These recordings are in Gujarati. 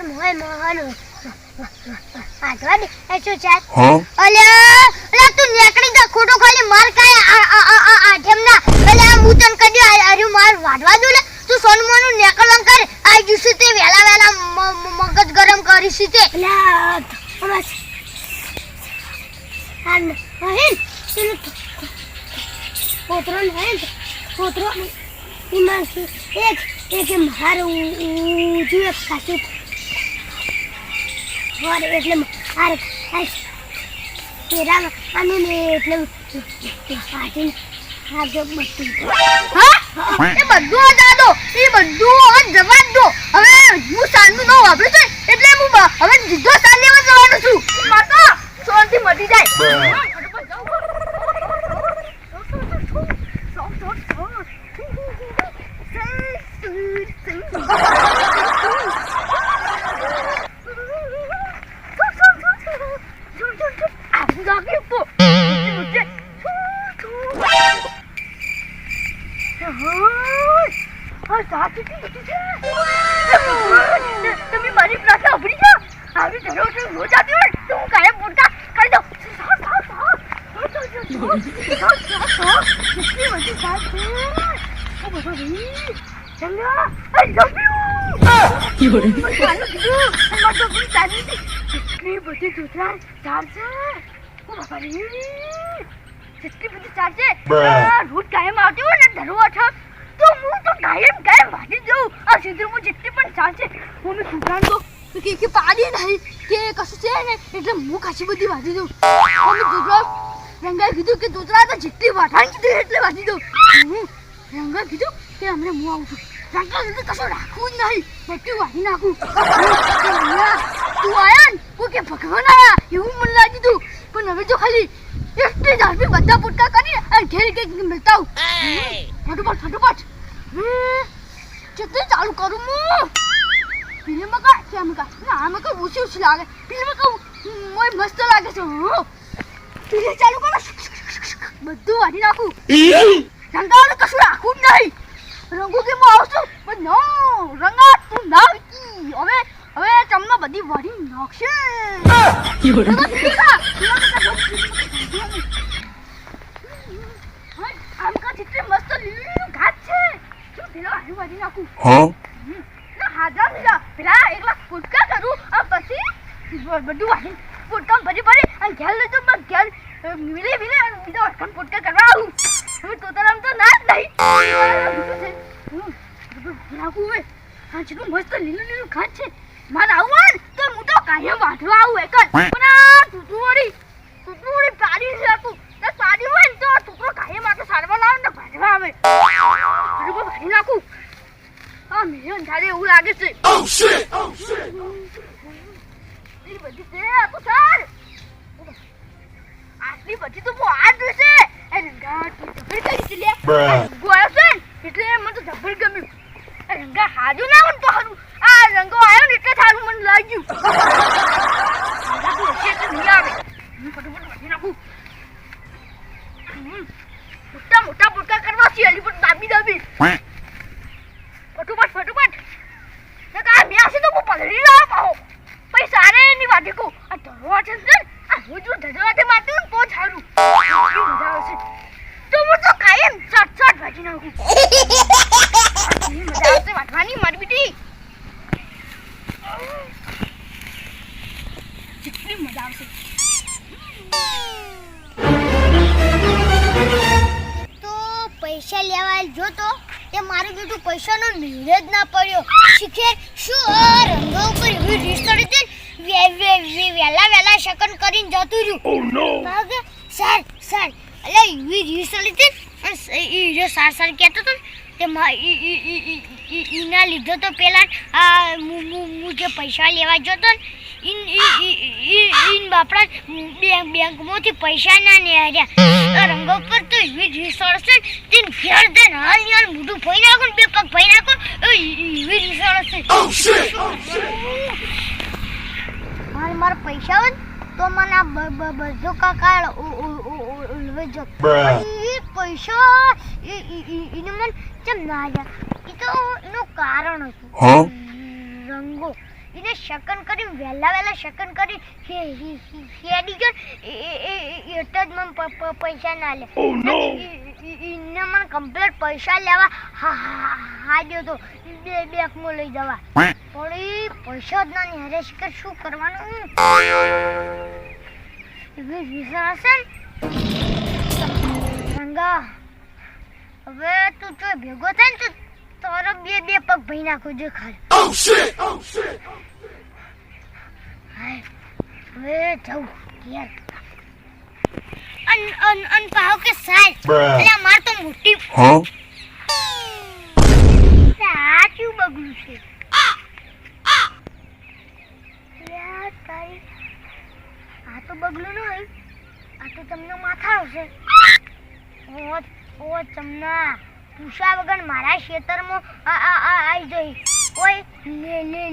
માર મોય મોહન આટવા દે એ શું છે? અલ્યા અલ્યા તું નીકળી જા ખોટો ખાલી માર કાય આ આ આ આ આ જેમના અલ્યા હું તને કદી અરે માર વાડવા દઉં લે તું સોનમોનું નેકલમ કર આ જુસી તે વેલા વેલા મગજ ગરમ કરી સી તે અલ્યા બસ હાલ હે તું પોતરો ને હે પોતરો ઈમાન એક એક મારું એક ખાસું વર એટલે મારે પેરા અને ને એટલે પાટીને આગળ બધું. હા? એ બધું આ દાદો. એ બધું આ જવા દો. હવે હું સાંજનું નો વાપરું છું એટલે હું હવે સીધો સાંજ લેવા જવાનું છું. માતા શાંતિ મટી જાય. તમે મારી પ્રાર્થના ઉભરી જાઓ આવી ધરો તો રોજ આવતી હોય તો હું કાયમ મોટા કરી દઉં કેટલી બધી દૂધરા ચાલશે ઓ બાપા રે કેટલી બધી ચાલશે બધી આ રોજ કાયમ આવતી ને ધરવા છો તો હું તો કાયમ કાયમ ભાગી જઉં આ સિંદુરમાં જેટલી પણ ચાલશે હું મેં દુકાન તો કે કે પાડી નહીં કે કશું છે ને એટલે હું ખાસી બધી વાંચી દઉં અમે દૂધરા રંગાએ કીધું કે દૂધરા તો જેટલી વાટાણ કીધું એટલે વાંચી દઉં હું રંગા કીધું કે હમણાં હું આવું છું રંગા કીધું કશું રાખવું જ નહીં બધું વાળી નાખું તું આયા ને? હું કે ભગવાન આયા? એવું મને લાગી તું. પણ હવે જો ખાલી એટલી જ હાથે બધા પુટકા કરી અને ઘેર કંઈક મિલતા હું ફટોફટ ફટોફટ. કેટલી ચાલુ કરું હું. ફિલ્મ કા કેમ કા ના આમાં કા ઓછી ઓછી લાગે. ફિલ્મ કા મોય મસ્ત લાગે છે હો. ફિલ્મ ચાલુ કરો. બધું વાટી નાખું. રંગાવાનું કશું રાખવું જ નહીં. રંગો કે હું આવું છું પણ નો રંગા તું ના હવે હવે તમને બધી વળી નાખશે. આમ કા મસ્ત લીલું ઘાસ છે. શું પેલો આલુ વાળી નાખું? ના પેલા એકલા ફૂટકા કરું આ પછી બધું વાળી ફૂટકા ભરી ભરી અને ઘેર જાઉં પણ ઘેર મિલે મિલે અને બીજા વખત ફૂટકા કરવા આવું. હવે તો તો ના જ નહીં નાખવું હવે. હા જેટલું મસ્ત લીલું લીલું ખાટ છે મારે આવું તો હું તો કાયમ વાંચવા આવું એક જ. પણ આ તૂતું વળી તૂતું વળી પાડી છે આખું તો પાડી હોય ને તો તૂતરો કાયમ માટે સારવાર લાવે ને ભાજવા આવે. બરોબર ભાજી નાખું. આ મિલિયન થાય એવું લાગે છે. Oh shit! Oh shit! એટલી બધી છે આ તો સર. આટલી બધી તો બહુ હાર્ડ છે. એ રંગા તું જબર કરી છે લે ગોયો છે એટલે મને તો જબર ગમ્યું. રંગા હાજુ ના હોય તો હારું. આ રંગો આવ્યો ને એટલે સારું મને લાગ્યું તું હશે એટલે નહીં આવે હું ફટાફટ વાંચી નાખું હમ. મોટા મોટા પોટકા કરવા છે હજી પણ દાબી દાબી Quack. ફટોફટ ફટોફટ ને કા મ્યાસી તો હું પલળી ના પાહો પૈસા રે ની વાટી કો આ ધરવા છે ને આ રોજ રોજ ધરવાથી મારતું ને તો સારું કેટલી મજા આવશે તો હું તો કાયમ ચટ ચટ ભાજી નાખું કેટલી મજા આવશે વાટવાની મારી બેટી મજા આવશે. તો પૈસા લેવા જોતો તે મારું બેટું પૈસાનો નીર જ ના પડ્યો. શીખે શું? રંગો ઉપર એવી રીસ કરી હતી વહેલા વહેલા શકન કરીને જતું રહ્યું. Oh સર સર એટલે એવી રીસ કરી હતી જો સાર સાર કહેતો હતો ને તે મા- ઈ ઈ- ઈ- ઈ- ઈ- ઈના લીધો તો પહેલાં આ મુ- મુ- મુ જે પૈસા લેવા જતો ને ઈ- ઈ- બેંક બેંકમાંથી પૈસા ના ને હાર્યા રંગો પર તો એવી રીસોર્સ તેન ઘેર દેન હાલ યાર હાલ મોઢું ફોઈ નાખો બે પગ ભઈ નાખો એવી રીસોર્સ છે. Oh મારે પૈસા હોય તો મને આ બધો કાકા ઉલવે જો એ પૈસા એને મને કેમ ના આવ્યા એ તો એનું કારણ હતું. રંગો. એને શકન કરી વહેલા વહેલા શકન કરી હેડી ગયો. એટલે જ મને પૈસા ના લે. Oh, એને મને કમ્પ્લીટ પૈસા લેવા હા હા હા તો. બે બેકમાં લઈ જવા. પણ એ પૈસા જ ના ને અરે શું કરવાનું? એવી વિચાર હશે ને? હવે તું જો ભેગો થાય ને તો તારો બે બે પગ ભઈ નાખું જો ખાલી. Oh shit! Oh shit! હાય હવે જાઉં ઘેર અન અન અન પાહો કે સાય એટલે માર તો મોટી Huh? સાચું બગલું છે યાર તારી આ તો બગલું નહીં આ તો તમને માથા આવશે ઓ ઓ તમને પૂછા વગર મારા ખેતરમાં આ આ આ આવી જઈ ઓય લે લે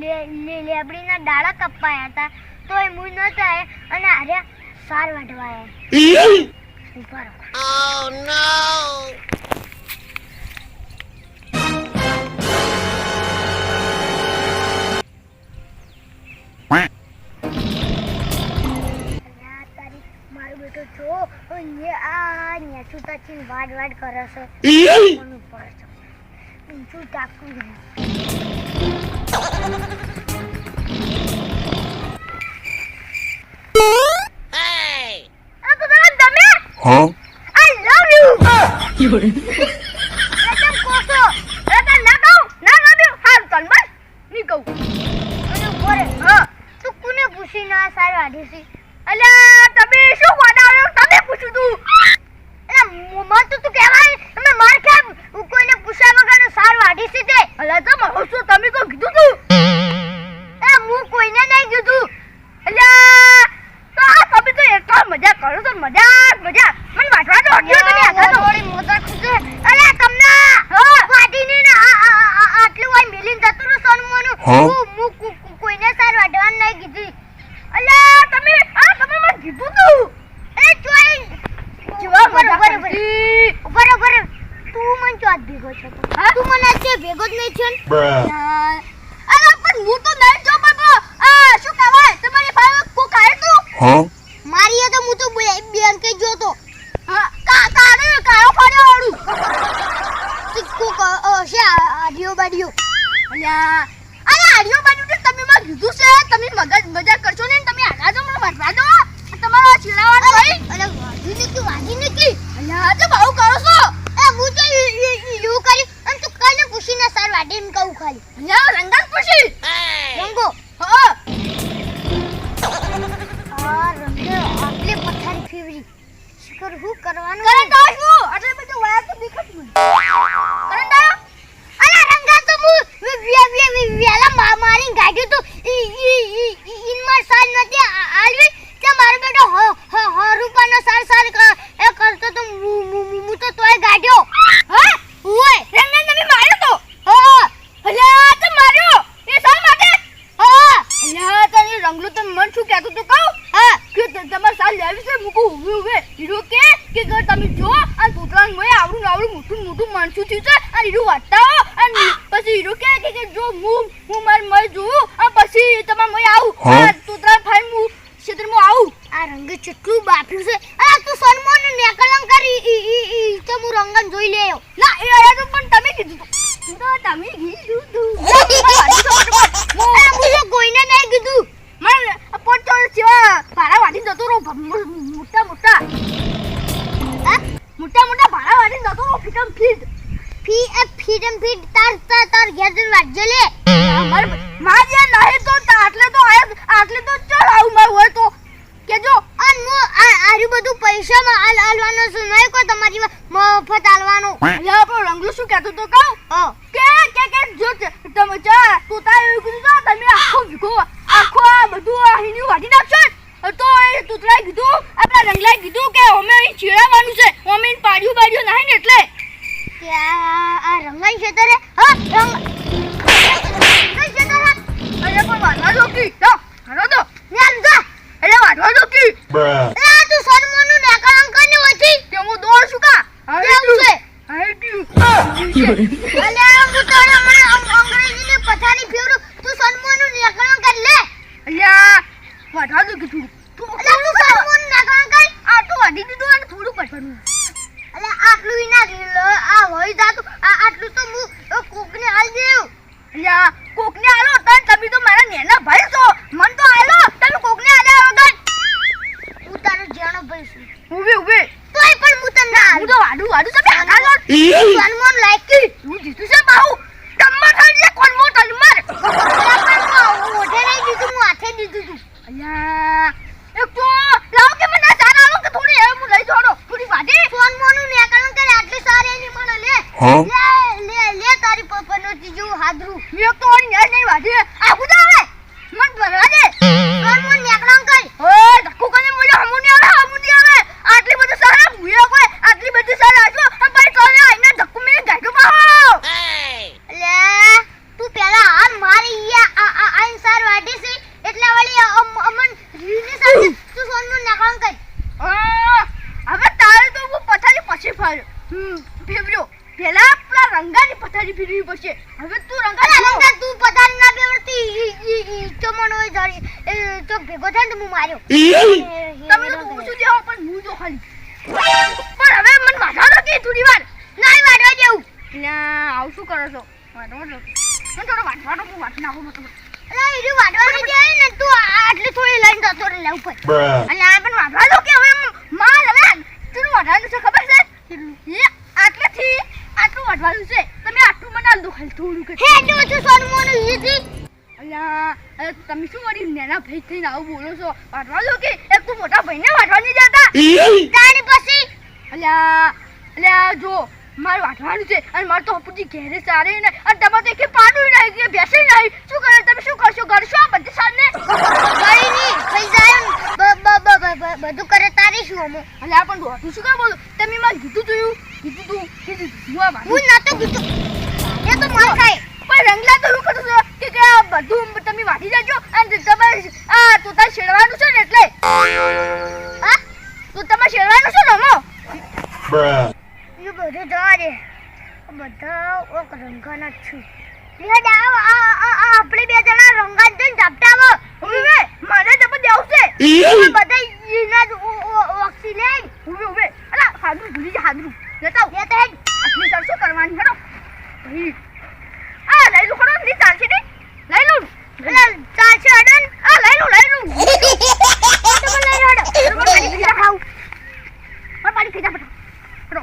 લે લે લેબડીના ડાળા કપાયા હતા. તો એ મૂળ ન થાય અને આર્યા સાર વાટવા ઉપર ઓ નો અલા, તારી મારો બેટો જો અહીંયા આ નેચું તાચીને વાડ વાડ કરે છે. છે. તમે Huh? આઈ લવ યુ મજા કરો છો મજા મજા મને વાટવા દો હટ્યો તમે આગળ થોડી મોટા ખુશે અરે તમને વાટીને ને આટલું હોય મિલિન જતું રહ્યું સોનમોનું. હા. હું- હું કો- કો- કોઈને સાર વાટવા નહીં કીધી. અલે તમે આ તમે મને કીધું તું એ ચોઈ. જોવા ઉપર ઉપર ઉપર રહો. તું મને ચોથ ભેગો છો તો. મને છે ભેગો જ નહીં છે અરે પણ હું તો નહીં જો પણ આ શું કહેવાય તમારી પાસે કોક આવ્યું તું Huh? મારી એ તો હું તો બે- બેંકે ગયો તો. હા કા કાને કાયો ફાડ્યો વાળું તે કોક, અ, અ, છે આ- આડિયો. અલ્યા અરે આડિયો બાજુ તમે મને કીધું છે તમે મગજ મજા કરશો ને સાર નથી આલવી. તે મારો બેટો હ રૂપાનો સાર સાર ક- એ કરતો તો હું- હું- હું- હું તો તોય ગાઢ્યો. હા ઓય. રંગન તમે માર્યો તો હા, અલ્યા તો માર્યો એ શા માટે હા, અલ્યા તને રંગલું તો મન શું કહેતું તું કહું હા. કે ત- તમારે સાલ લેવી છે મૂકું ઉભે ઉભે હીરો કે કે ઘર તમે જો આ તૂતરાન મોય આવડું ને આવડું મોટું ને મોટું માણસું થયું છે અને હીરો વાટતા હો અને પછી હીરો કે કે કે જો હું હું માર મય જોઉં આ પછી તમારે મય આવું. હા? આ તૂતરાન ફાઈન હું ક્ષેત્રમાં આવું. આ રંગ કેટલું બાફ્યું છે. આ તું સન્માન ને નેકલંગ કરી ઈ ઈ ઈ તો હું રંગન જોઈ લેયો. ના એ આ તો પણ તમે કીધું તું તો તમે કીધું તું હું- તો કોઈને નહીં કીધું. મને પોટ તો જેવા ભાડા વાટી જતો રહો. મોટા મોટા. મોટા મોટા ભાડા વાટી જતો રહો ફિટમ ફીટ ફી એ ફીડમ ફીડ તાર તાર તાર ઘેર જઈને વાંચજે લે માર મારે નહીં તો આટલે તો આય આટલે તો ચલ આવું મારું હોય તો. કેજો. અન મુ આ આર્યું બધું પૈસામાં આલ આલવાનો નહીં કોઈ તમારી મફત આલવાનો લે આપણો રંગલું શું કહેતો તો કહું? કે કે કે જો તમે ચા તું તા એવું કીધું તો તમે આખો ભીખો આખો આ બધું અહીંની હીનું વાટી નાખશો તો એ તૂતરાય કીધું આપણા રંગલાએ કીધું કે અમે અહીં ચીડાવવાનું છે. અમે પાડ્યું પાડ્યું નહીં ને એટલે. કે આ હા રંગ અરે પણ વાટવા દો કી લો હાલો તો ને આમ જા. અરે વાટવા દો કી. અરે તું સોનમોનું નેકલંગ કરીને વધી. કે હું દોડ છું કા? હવે તો તું વાઢવા દો કે થોડું તું અલા તું સોનમોન નાખવાનું કઈ આ તો વાઢી દીધું અને થોડું વાઢવાનું અલા આટલું ઈ ના લીલો આ હોય જાતું આ આટલું તો હું અ, કોકને હાલ દેવ અલ્યા કોકને આલો તને તમે તો મારા નેના ભાઈ છો મન તો આલો તમે કોકને આલ્યા વગર હું તારો જેણો ભાઈ છું ઊભી ઊભી તોય પણ હું તને ના હું તો લો સોનમોન લાયકી. તું જીતું છે બાહુ. કમ્મર ખાઈ છે કોણ મોટો મર અલા પણ હું ઓઢે નહીં દીધું હું હાથે દીધું તું અલ્યા એક તો લાવ કે મને ચાર આલો કે થોડી એ હું લઈ જોડો થોડી વાડી સોનમોનું નેકળણ કરે આટલી સારી એની મને લે. લે લે લે તારી પપ્પાનો જીજુ હાદરું મેં એક તો ઓની યાર નહીં વાડી આ કુદા આવે મન ભરવા દે સોનમોન નેકળણ કર ઓય ધક્કો કને બોલ્યો હમુની આવે હમુની આવે આટલી બધી સારા ભૂયો કોઈ આટલી બધી સારા આજો અને ભાઈ તો આઈને ધક્કો મેં ગાડ્યો બાહો લે તું પેલા હાલ મારી ઈયા આ આ આઈન સાર વાડી છે એટલે વળી અમ- અમન રીને સાથે તું સોનમોન નેકળણ કર આ, હવે તારે તો હું પથારી પછી ફાડ્યો હમ ફેવર્યો પેલા પેલા રંગાની પથારી ફેરવી પડશે હવે તું અરે રંગા રંગા તું પતારી ના બેવડતી ઈ ઈ ઈ મને એ તો ભેગો થાય હું માર્યો. તમે તો પૂછું દેવો પણ હું તો ખાલી. પણ હવે મને વાંધા તો કે થોડી વાર. નહીં વાડવા દેવું ના આવું શું કરો છો? વાંધો તો મને થોડો વાંચવાનો હું વાંચી નાખું મતલબ અલા ઈ વાડવા નહીં ને તું આટલી થોડી લઈને જતો રહે લે ઉપર. અને આ પણ તો કે હવે મ- હવે તું વાંધવાનું છે ખબર છે? આટલેથી આટલું વાંધવાનું છે. તમે આટલું મને આલ દો ખાલી થોડું કે હે જો છું સોનમોન ઈથી અલ્યા. તમે શું વળી નાના ભાઈ થઈને આવું બોલો છો? વાંચવા દો કે? એક તો મોટા ભાઈને વાટવા નહીં જતા પછી? અલ્યા અલ્યા જો મારે વાંચવાનું છે અને મારે તો હપુજી ઘેરે સારે ને અને તમારે તો એકે પાડું નહીં કે બેસે નહીં. શું કરે તમે? શું કરશો? કરશો આ બધી સારને ગઈ ની થઈ જાય ને. બ- બ- બ- બ- બ- બધું કરે તારી શું અમો અલ્યા પણ દોઢું શું કામ બોલો? તમે મને કીધું તું કીધું તું કીધું તું હું. હું નતો કીધું. એ તો મન થાય પણ રંગલા તો શું કરું છું? આ બધું તમે વાટી જજો અને તમારે આ તો તાર શેરવાનું છે ને એટલે. હા? તો તમારે શેરવાનું છે ને Bruh. એ બધું જવા દે. બધા ઓક રંગાના છું. લે આવ આ આ- આપણે બે જણા રંગાન જ જઈને ઝાપટાવો ઊભી મને જબર દેવું છે આ બધા ઈના જ ઓ- ઓ- ઓક્સી લે ઊભી ઊભી અલા હાદરું ભૂલી જા હાદરું લેતા આવ. લે તો હેડ આટલી ચાલ શું કરવાની હેડો ભાઈ આ લઈ લો ખરો ની ચાલશે ને લઈ લો એટલે ચાલશે અડન આ લઈ લો લઈ લો તો મને લઈ હેડ બરોબર, પાણી પી જા ખાવ પણ પાણી પી જા ફટાફટ હેડો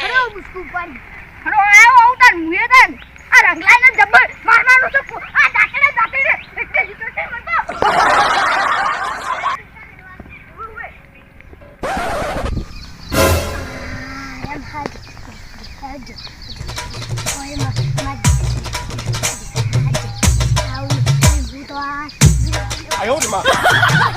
ખરો મુસ્કુ અને આવો આવું તાર મુએ તન આ રંગલાઈને જબ્બર માર મારું છું. આ દાકડે દાકડે એટલે જીતો છે એમ હાજ હાજ ઓય મા.